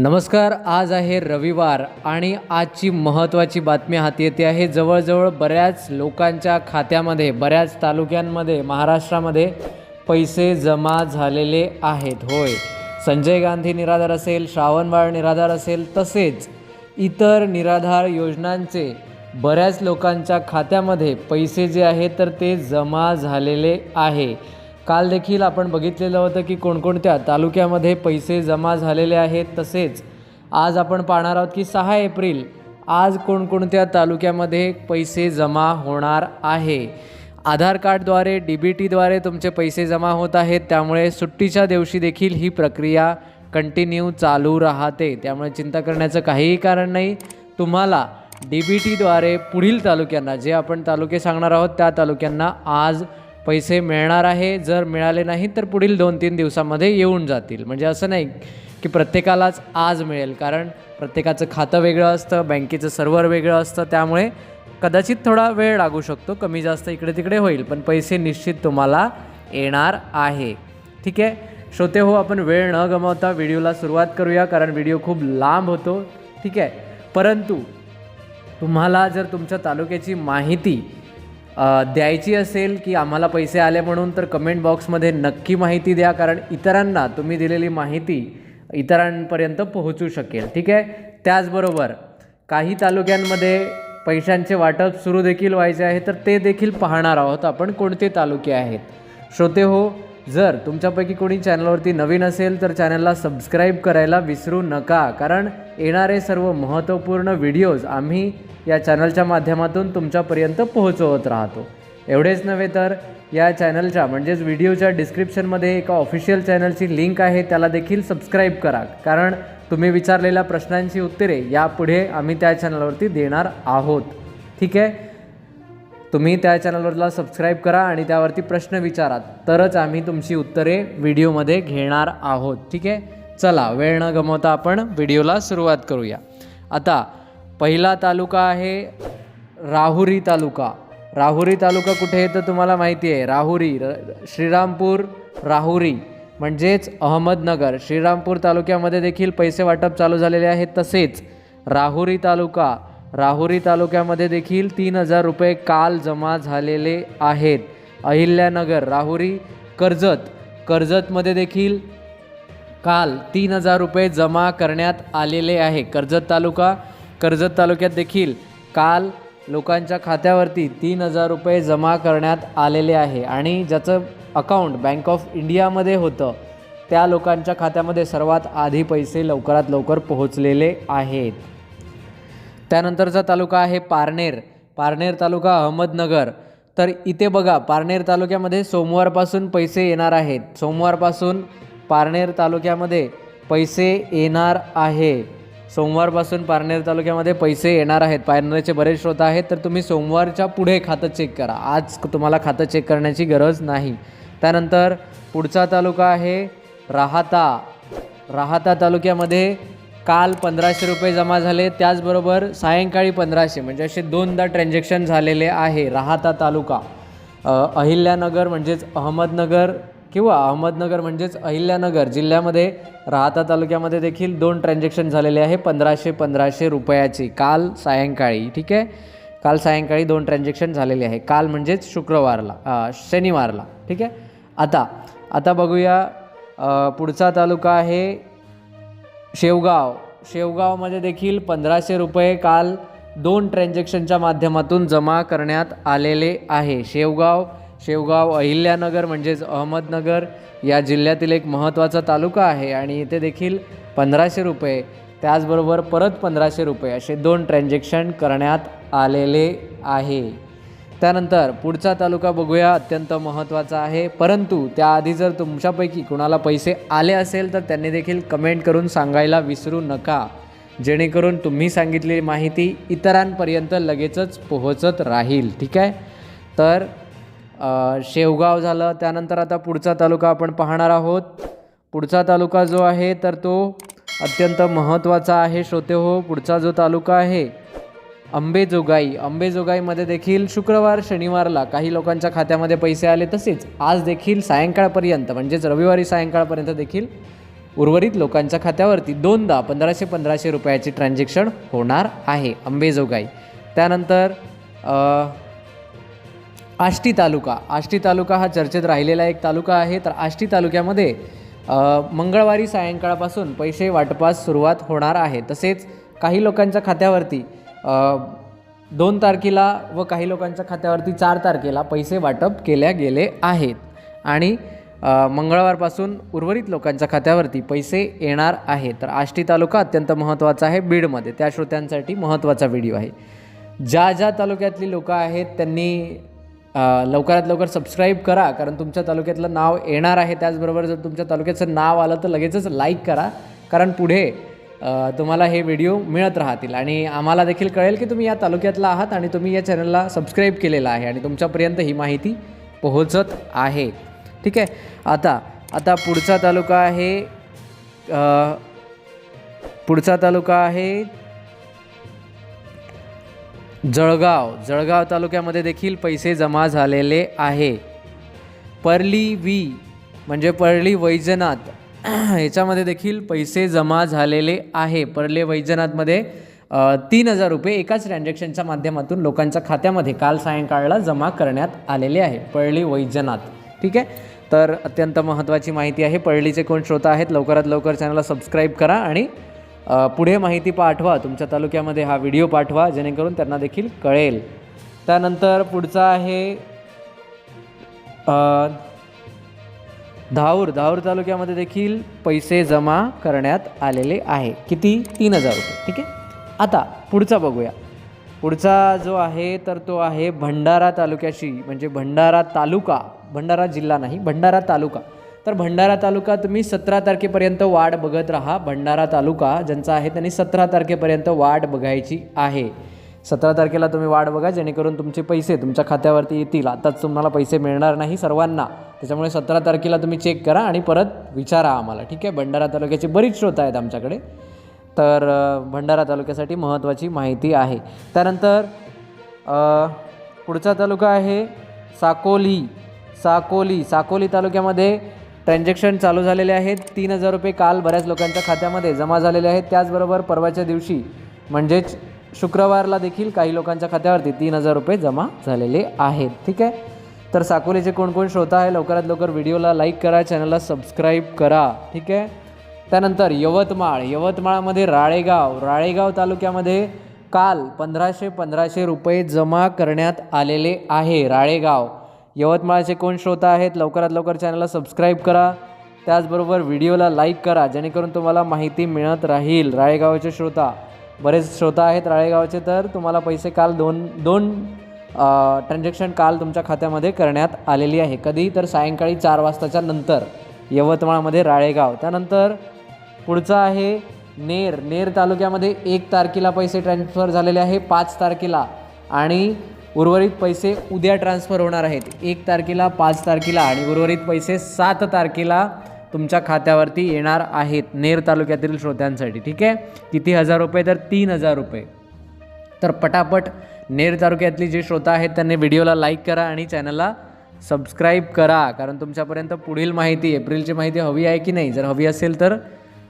नमस्कार आज आहे रविवार आणि आजची महत्त्वाची बातमी हाती येते आहे. जवळजवळ बऱ्याच लोकांच्या खात्यामध्ये बऱ्याच तालुक्यांमध्ये महाराष्ट्रामध्ये पैसे जमा झालेले आहेत. होय संजय गांधी निराधार असेल श्रावणबाळ निराधार असेल तसेच इतर निराधार योजनांचे बऱ्याच लोकांच्या खात्यामध्ये पैसे जे आहेत तर ते जमा झालेले आहे. काल देखील आपण बघितलेलं होतं की कोणकोणत्या तालुक्यामध्ये पैसे जमा झालेले आहेत तसेच आज आपण पाहणार आहोत की सहा एप्रिल आज कोणकोणत्या तालुक्यामध्ये पैसे जमा होणार आहे. आधार कार्डद्वारे डी बी टीद्वारे तुमचे पैसे जमा होत आहेत त्यामुळे सुट्टीच्या दिवशी देखील ही प्रक्रिया कंटिन्यू चालू राहते. त्यामुळे चिंता करण्याचं काहीही कारण नाही. तुम्हाला डी बी टीद्वारे पुढील तालुक्यांना जे आपण तालुके सांगणार आहोत त्या तालुक्यांना आज पैसे मिळणार आहे जर मिळाले नाही तर पुढील दोन तीन दिवसामध्ये येऊन जातील. म्हणजे असं नाही की प्रत्येकालाच आज मिळेल कारण प्रत्येकाचं खातं वेगळं असतं बँकेचं सर्व्हर वेगळं असतं त्यामुळे कदाचित थोडा वेळ लागू शकतो कमी जास्त इकडे तिकडे होईल पण पैसे निश्चित तुम्हाला येणार आहे. ठीक आहे? श्रोते हो आपण वेळ न गमावता व्हिडिओला सुरुवात करूया कारण व्हिडिओ खूप लांब होतो. ठीक आहे? परंतु तुम्हाला जर तुमच्या तालुक्याची माहिती द्यायची असेल की आम्हाला पैसे आले म्हणून तर कमेंट बॉक्समध्ये नक्की माहिती द्या कारण इतरांना तुम्ही दिलेली माहिती इतरांपर्यंत पोहोचू शकेल. ठीक आहे? त्याचबरोबर काही तालुक्यांमध्ये पैशांचे वाटप सुरू देखील व्हायचे आहे तर ते देखील पाहणार आहोत आपण कोणते तालुके आहेत. श्रोते हो जर तुमच्यापैकी कोणी चॅनलवरती नवीन असेल तर चॅनलला सबस्क्राईब करायला विसरू नका. कारण येणारे सर्व महत्त्वपूर्ण व्हिडिओज आम्ही या चॅनलच्या माध्यमातून तुमच्यापर्यंत पोहोचवत राहतो. एवढेच नव्हे तर या चॅनलच्या म्हणजेच व्हिडिओच्या डिस्क्रिप्शनमध्ये एका ऑफिशियल चॅनलची लिंक आहे त्याला देखील सबस्क्राईब करा. कारण तुम्ही विचारलेल्या प्रश्नांची उत्तरे यापुढे आम्ही त्या चॅनलवरती देणार आहोत. ठीक आहे? तुम्ही त्या चॅनलवरला सबस्क्राईब करा आणि त्यावरती प्रश्न विचारा. तरच आम्ही तुमची उत्तरे व्हिडिओमध्ये घेणार आहोत. ठीक आहे? चला वेळ न गमवता आपण व्हिडिओला सुरुवात करूया. आता पहिला तालुका आहे राहुरी तालुका. राहुरी तालुका कुठे आहे तर तुम्हाला माहिती आहे. राहुरी र श्रीरामपूर राहुरी म्हणजेच अहमदनगर. श्रीरामपूर तालुक्यामध्ये देखील पैसे वाटप चालू झालेले आहेत तसेच राहुरी तालुका राहुरी तालुक्यामध्ये देखील तीन हजार रुपये काल जमा झालेले आहेत. अहिल्यानगर राहुरी कर्जत. कर्जतमध्ये देखील काल तीन हजार रुपये जमा करण्यात आलेले आहे. कर्जत तालुका कर्जत तालुक्यात देखील काल लोकांच्या खात्यावरती तीन हजार रुपये जमा करण्यात आलेले आहे. आणि ज्याचं अकाउंट बँक ऑफ इंडियामध्ये होतं त्या लोकांच्या खात्यामध्ये सर्वात आधी पैसे लवकरात लवकर पोहोचलेले आहेत. त्यानंतरचा तालुका आहे पारनेर. पारनेर तालुका अहमदनगर. तर इथे बघा पारनेर तालुक्यामध्ये सोमवारपासून पैसे येणार आहेत. सोमवारपासून पारनेर तालुक्यामध्ये पैसे येणार आहे. सोमवारपासून पारनेर तालुक्यामध्ये पैसे येणार आहेत. पारनेरचे बरेच श्रोता आहेत तर तुम्ही सोमवारच्या पुढे खातं चेक करा. आज तुम्हाला खातं चेक करण्याची गरज नाही. त्यानंतर पुढचा तालुका आहे राहाता. राहाता तालुक्यामध्ये काल पंधराशे रुपये जमा झाले त्याचबरोबर सायंकाळी पंधराशे म्हणजे असे दोनदा ट्रान्झॅक्शन झालेले आहे राहाता तालुका. अहिल्यानगर म्हणजेच अहमदनगर किंवा अहमदनगर म्हणजेच अहिल्यानगर जिल्ह्यामध्ये राहता तालुक्यामध्ये देखील दोन ट्रान्झॅक्शन झालेले आहे पंधराशे पंधराशे रुपयाची. काल सायंकाळी ठीक आहे? काल सायंकाळी दोन ट्रान्झॅक्शन झालेले आहे. काल म्हणजेच शुक्रवारला शनिवारला ठीक आहे? आता आता बघूया पुढचा तालुका आहे शेवगाव. शेवगावमध्ये देखील पंधराशे रुपये काल दोन ट्रान्झॅक्शनच्या माध्यमातून जमा करण्यात आलेले आहे. शेवगाव शेवगाव अहिल्यानगर म्हणजेच अहमदनगर या जिल्ह्यातील एक महत्त्वाचा तालुका आहे आणि इथे देखील पंधराशे रुपये त्याचबरोबर परत पंधराशे रुपये असे दोन ट्रान्झॅक्शन करण्यात आलेले आहे. त्यानंतर पुढचा तालुका बघूया अत्यंत महत्त्वाचा आहे. परंतु त्याआधी जर तुमच्यापैकी कुणाला पैसे आले असेल तर त्यांनी देखील कमेंट करून सांगायला विसरू नका. जेणेकरून तुम्ही सांगितलेली माहिती इतरांपर्यंत लगेचच पोहोचत राहील. ठीक आहे? तर शेवगाव झालं. त्यानंतर आता पुढचा तालुका आपण पाहणार आहोत. पुढचा तालुका जो आहे तर तो अत्यंत महत्त्वाचा आहे. श्रोते हो पुढचा जो तालुका आहे अंबेजोगाई. अंबेजोगाईमध्ये देखील शुक्रवार शनिवारला काही लोकांच्या खात्यामध्ये पैसे आले तसेच आज देखील सायंकाळपर्यंत म्हणजेच रविवारी सायंकाळपर्यंत देखील उर्वरित लोकांच्या खात्यावरती दोनदा पंधराशे पंधराशे रुपयाचे ट्रान्झॅक्शन होणार आहे अंबेजोगाई. त्यानंतर आष्टी तालुका. आष्टी तालुका हा चर्चेत राहिलेला एक तालुका आहे. तर आष्टी तालुक्यामध्ये मंगळवारी सायंकाळपासून पैसे वाटपास सुरुवात होणार आहे. तसेच काही लोकांच्या खात्यावरती दोन तारखेला व काही लोकांच्या खात्यावरती चार तारखेला पैसे वाटप केल्या गेले आहेत. आणि मंगळवारपासून उर्वरित लोकांच्या खात्यावरती पैसे येणार आहेत. तर आष्टी तालुका अत्यंत महत्त्वाचा आहे बीडमध्ये. त्या श्रोत्यांसाठी महत्त्वाचा व्हिडिओ आहे. ज्या ज्या तालुक्यातली लोकं आहेत त्यांनी लवकरात लवकर सबस्क्राईब करा. कारण तुमच्या तालुक्यातलं नाव येणार आहे त्याचबरोबर जर तुमच्या तालुक्याचं नाव आलं तर लगेचच लाईक करा. कारण पुढे तुम्हाला हे व्हिडिओ मिळत राहतील. आणि आम्हाला देखील कळेल की तुम्ही या तालुक्यातला आहात आणि तुम्ही या चॅनलला सबस्क्राईब केलेलं आहे आणि तुमच्यापर्यंत ही माहिती पोहोचत आहे. ठीक आहे? आता आता पुढचा तालुका आहे पुढचा तालुका आहे जळगाव. जळगाव तालुक्यामध्ये देखील पैसे जमा झालेले आहे. परली वी म्हणजे परली वैजनाथ. ह्याच्यामध्ये देखील पैसे जमा झालेले आहे. परले वैजनाथमध्ये तीन हजार रुपये एकाच ट्रान्झॅक्शनच्या माध्यमातून लोकांच्या खात्यामध्ये काल सायंकाळला जमा करण्यात आलेले आहे. परळी वैजनाथ. ठीक आहे? तर अत्यंत महत्त्वाची माहिती आहे. परळीचे कोण श्रोता आहेत लवकरात लवकर चॅनलला सबस्क्राईब करा आणि पुढे माहिती पाठवा. तुमच्या तालुक्यामध्ये हा व्हिडिओ पाठवा जेणेकरून त्यांना देखील कळेल. त्यानंतर पुढचा आहे धाऊर धाऊर तालुक्यामध्ये देखील पैसे जमा करण्यात आलेले आहे. किती? तीन हजार रुपये. ठीक आहे? आता पुढचा बघूया. पुढचा जो आहे तर तो आहे भंडारा तालुक्याशी म्हणजे भंडारा तालुका भंडारा जिल्हा नाही भंडारा तालुका. तर भंडारा तालुका तुम्ही सतरा तारखेपर्यंत वाट बघत राहा. भंडारा तालुका ज्यांचा आहे त्यांनी सतरा तारखेपर्यंत वाट बघायची आहे. सतरा तारखेला तुम्ही वाट बघा जेणेकरून तुमचे पैसे तुमच्या खात्यावरती येतील. आताच तुम्हाला पैसे मिळणार नाही सर्वांना. त्याच्यामुळे सतरा तारखेला तुम्ही चेक करा आणि परत विचारा आम्हाला ठीक आहे? भंडारा तालुक्याचे बरीच श्रोत आहेत आमच्याकडे. तर भंडारा तालुक्यासाठी महत्त्वाची माहिती आहे. त्यानंतर पुढचा तालुका आहे साकोली. साकोली साकोली तालुक्यामध्ये ट्रान्झॅक्शन चालू झालेले आहेत. तीन हजार रुपये काल बऱ्याच लोकांच्या खात्यामध्ये जमा झालेले आहेत. त्याचबरोबर परवाच्या दिवशी म्हणजेच शुक्रवारला देखील काही लोकांच्या खात्यावरती तीन हजार रुपये जमा झालेले आहेत. ठीक आहे? तर साकोलीचे कोणकोण श्रोता आहे लवकरात लवकर व्हिडिओला लाईक करा चॅनलला सबस्क्राईब करा. ठीक आहे? त्यानंतर यवतमाळ. यवतमाळमध्ये राळेगाव. राळेगाव तालुक्यामध्ये काल पंधराशे पंधराशे रुपये जमा करण्यात आलेले आहे राळेगाव. यवतमाळचे कोण श्रोता आहेत लवकरात लवकर चॅनलला सबस्क्राईब करा. त्याचबरोबर व्हिडिओला लाईक करा जेणेकरून तुम्हाला माहिती मिळत राहील. राळेगावचे श्रोता बरेच श्रोता आहेत राळेगावचे तर तुम्हाला पैसे काल दोन दोन ट्रान्झॅक्शन काल तुमच्या खात्यामध्ये करण्यात आलेली आहे. कधी तर सायंकाळी चार वाजताच्या नंतर यवतमाळमध्ये राळेगाव. त्यानंतर पुढचं आहे नेर. नेर तालुक्यामध्ये एक तारखेला पैसे ट्रान्सफर झालेले आहे पाच तारखेला. आणि उर्वरित पैसे उद्या ट्रान्सफर होणार आहेत. एक तारखेला पाच तारखेला आणि उर्वरित पैसे सात तारखेला तुमच्या खात्यावरती येणार आहेत नेर तालुक्यातील श्रोत्यांसाठी ठीक आहे? किती हजार रुपये तर तीन हजार रुपये. तर पटापट नेर तालुक्यातली जे श्रोता आहेत त्यांनी व्हिडिओला लाईक करा आणि चॅनलला सबस्क्राईब करा कारण तुमच्यापर्यंत पुढील माहिती एप्रिलची माहिती हवी आहे की नाही? जर हवी असेल तर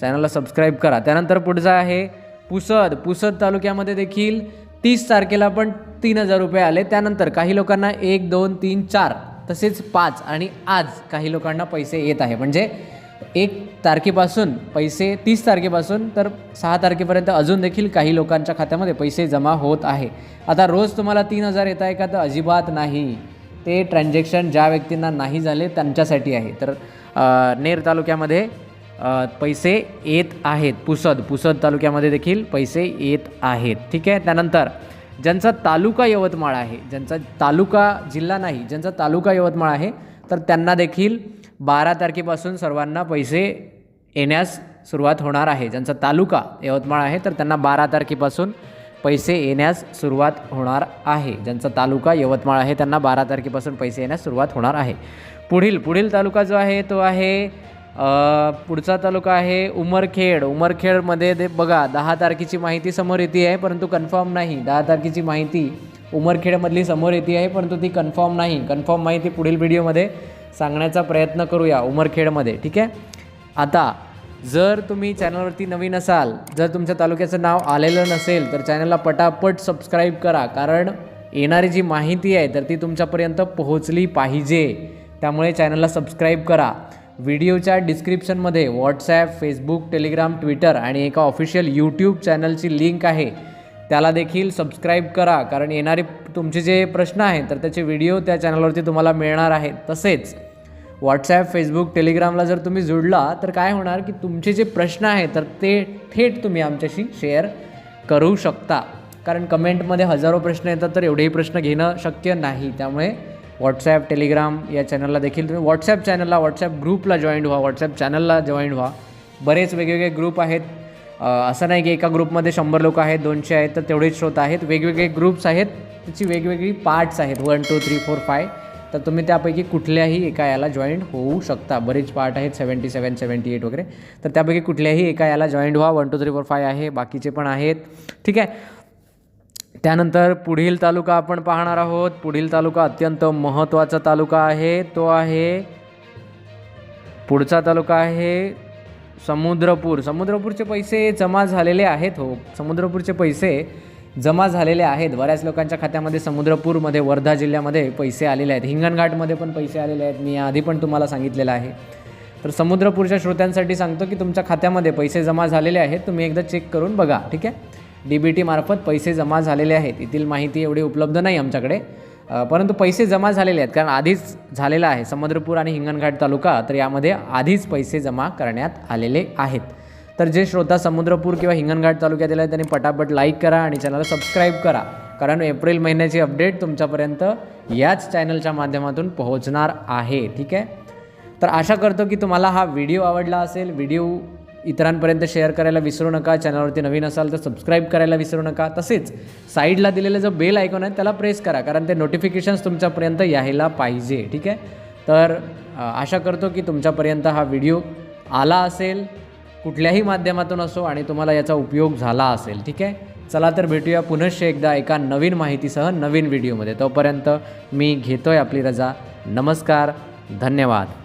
चॅनलला सबस्क्राईब करा. त्यानंतर पुढचं आहे पुसद. पुसद तालुक्यामध्ये देखील तीस तारखेला पण तीन हजार रुपये आले. त्यानंतर काही लोकांना एक दोन तीन चार तसेच पाच आणि आज काही लोकांना पैसे येत आहे. म्हणजे एक तारखेपासून पैसे तीस तारखेपासून तर सहा तारखेपर्यंत अजून देखील काही लोकांच्या खात्यामध्ये पैसे जमा होत आहे. आता रोज तुम्हाला तीन हजार येत आहे का? तर अजिबात नाही. ते ट्रान्झॅक्शन ज्या व्यक्तींना नाही झाले त्यांच्यासाठी आहे. तर नेर तालुक्यामध्ये पैसे येत आहेत. पुसद पुसद तालुक्यामध्ये देखील पैसे येत आहेत. ठीक आहे? त्यानंतर ज्यांचा तालुका यवतमाळ आहे ज्यांचा तालुका जिल्हा नाही ज्यांचा तालुका यवतमाळ आहे तर त्यांना देखील बारा तारखेपासून सर्वांना पैसे येण्यास सुरुवात होणार आहे. ज्यांचा तालुका यवतमाळ आहे तर त्यांना बारा तारखेपासून पैसे येण्यास सुरुवात होणार आहे. ज्यांचा तालुका यवतमाळ आहे त्यांना बारा तारखेपासून पैसे येण्यास सुरुवात होणार आहे. पुढील पुढील तालुका जो आहे तो आहे पुढचा तालुका आहे उमरखेड. उमरखेडमध्ये ते बघा दहा तारखेची माहिती समोर येते आहे परंतु कन्फर्म नाही. दहा तारखेची माहिती उमरखेडमधली समोर येते आहे परंतु ती कन्फर्म नाही. कन्फर्म माहिती पुढील व्हिडिओमध्ये सांगण्याचा प्रयत्न करूया उमरखेडमध्ये ठीक आहे? आता जर तुम्ही चॅनलवरती नवीन असाल जर तुमच्या तालुक्याचं नाव आलेलं नसेल तर चॅनलला पटापट सबस्क्राईब करा कारण येणारी जी माहिती आहे तर ती तुमच्यापर्यंत पोहोचली पाहिजे. त्यामुळे चॅनलला सबस्क्राईब करा. व्हिडिओच्या डिस्क्रिप्शनमध्ये व्हॉट्सॲप फेसबुक टेलिग्राम ट्विटर आणि एका ऑफिशियल यूट्यूब चॅनलची लिंक आहे. त्याला देखील सबस्क्राईब करा कारण येणारे तुमचे जे प्रश्न आहेत तर त्याचे व्हिडिओ त्या चॅनलवरती तुम्हाला मिळणार आहेत. तसेच व्हॉट्सॲप फेसबुक टेलिग्रामला जर तुम्ही जुडला तर काय होणार की तुमचे जे प्रश्न आहेत तर ते थेट तुम्ही आमच्याशी शेअर करू शकता. कारण कमेंटमध्ये हजारो प्रश्न येतात तर एवढेही प्रश्न घेणं शक्य नाही. त्यामुळे व्हॉट्सॲप टेलिग्राम या चॅनलला देखील तुम्ही व्हॉट्सॲप चॅनलला व्हॉट्सॲप ग्रुपला जॉईंट व्हा. व्हॉट्सॲप चॅनलला जॉईंट व्हा. बरेच वेगवेगळे ग्रुप आहेत. असं नाही की एका ग्रुपमध्ये शंभर लोक आहेत दोनशे आहेत तर तेवढेच श्रोत आहेत. वेगवेगळे ग्रुप्स आहेत. त्याची वेगवेगळी पार्ट्स आहेत. One two three four five तर तुम्ही त्यापैकी कुठल्याही एका याला जॉईंट होऊ शकता. बरेच पार्ट आहेत. सेवन्टी सेवन सेवन्टी एट वगैरे. तर त्यापैकी कुठल्याही एका याला जॉईंट व्हा. One two three four five आहे. बाकीचे पण आहेत. ठीक आहे. त्यानंतर पुढील तालुका आपण पाहणार आहोत. पुढील तालुका अत्यंत महत्त्वाचा तालुका आहे. तो आहे पुढचा तालुका आहे समुद्रपूर. समुद्रपूरचे पैसे जमा झालेले आहेत हो. समुद्रपूरचे पैसे जमा झालेले आहेत. बऱ्याच लोकांच्या खात्यामध्ये समुद्रपूरमध्ये वर्धा जिल्ह्यामध्ये पैसे आलेले आहेत. हिंगणघाटमध्ये पण पैसे आलेले आहेत. मी आधी पण तुम्हाला सांगितलेलं आहे. तर समुद्रपूरच्या श्रोत्यांसाठी सांगतो की तुमच्या खात्यामध्ये पैसे जमा झालेले आहेत. तुम्ही एकदा चेक करून बघा. ठीक आहे? डी बी टीमार्फत पैसे जमा झालेले आहेत. येथील माहिती एवढी उपलब्ध नाही आमच्याकडे. परंतु पैसे जमा झालेले आहेत. कारण आधीच झालेलं आहे. समुद्रपूर आणि हिंगणघाट तालुका तर यामध्ये आधीच पैसे जमा करण्यात आलेले आहेत. तर जे श्रोता समुद्रपूर किंवा हिंगणघाट तालुक्यातील आहेत त्यांनी पटापट लाईक करा आणि चॅनलला सबस्क्राईब करा. कारण एप्रिल महिन्याची अपडेट तुमच्यापर्यंत याच चॅनलच्या माध्यमातून पोहोचणार आहे. ठीक आहे? तर आशा करतो की तुम्हाला हा व्हिडिओ आवडला असेल. व्हिडिओ इतरांपर्यंत शेअर करायला विसरू नका. चॅनलवरती नवीन असाल तर सबस्क्राईब करायला विसरू नका. तसेच साईडला दिलेलं जो बेल ऐकून आहे त्याला प्रेस करा. कारण ते नोटिफिकेशन्स तुमच्यापर्यंत यायला पाहिजे. ठीक आहे? तर आशा करतो की तुमच्यापर्यंत हा व्हिडिओ आला असेल. कुठल्याही माध्यमातून असो आणि तुम्हाला याचा उपयोग झाला असेल. ठीक आहे? चला तर भेटूया पुनश्च एकदा एका नवीन माहितीसह नवीन व्हिडिओमध्ये तोपर्यंत मी घेतो आहे आपली रजा. नमस्कार. धन्यवाद.